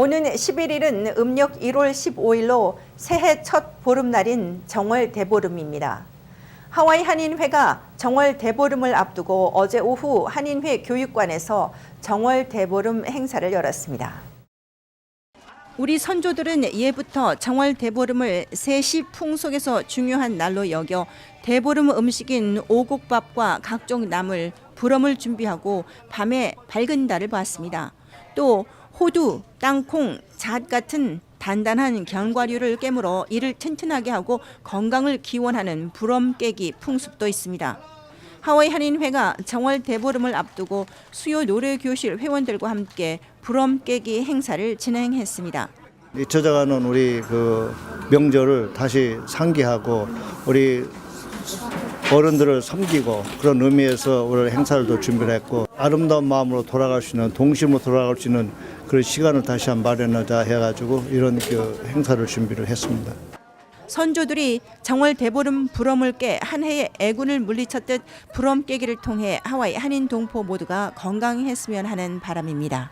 오는 11일은 음력 1월 15일로 새해 첫 보름날인 정월 대보름입니다. 하와이 한인회가 정월 대보름을 앞두고 어제 오후 한인회 교육관에서 정월 대보름 행사를 열었습니다. 우리 선조들은 예부터 정월 대보름을 세시 풍속에서 중요한 날로 여겨 대보름 음식인 오곡밥과 각종 나물, 부럼을 준비하고 밤에 밝은 달을 봤습니다. 또 호두, 땅콩, 잣 같은 단단한 견과류를 깨물어 이를 튼튼하게 하고 건강을 기원하는 부럼 깨기 풍습도 있습니다. 하와이 한인회가 정월 대보름을 앞두고 수요 노래 교실 회원들과 함께 부럼 깨기 행사를 진행했습니다. 이 찾아가는 우리 그 명절을 다시 상기하고 우리 어른들을 섬기고 그런 의미에서 오늘 행사를 또 준비를 했고 아름다운 마음으로 돌아갈 수 있는 동심으로 돌아갈 수 있는 그런 시간을 다시 한번 마련하자 해가지고 이런 그 행사를 준비를 했습니다. 선조들이 정월 대보름 부럼을 깨 한 해의 애군을 물리쳤듯 부럼 깨기를 통해 하와이 한인 동포 모두가 건강했으면 하는 바람입니다.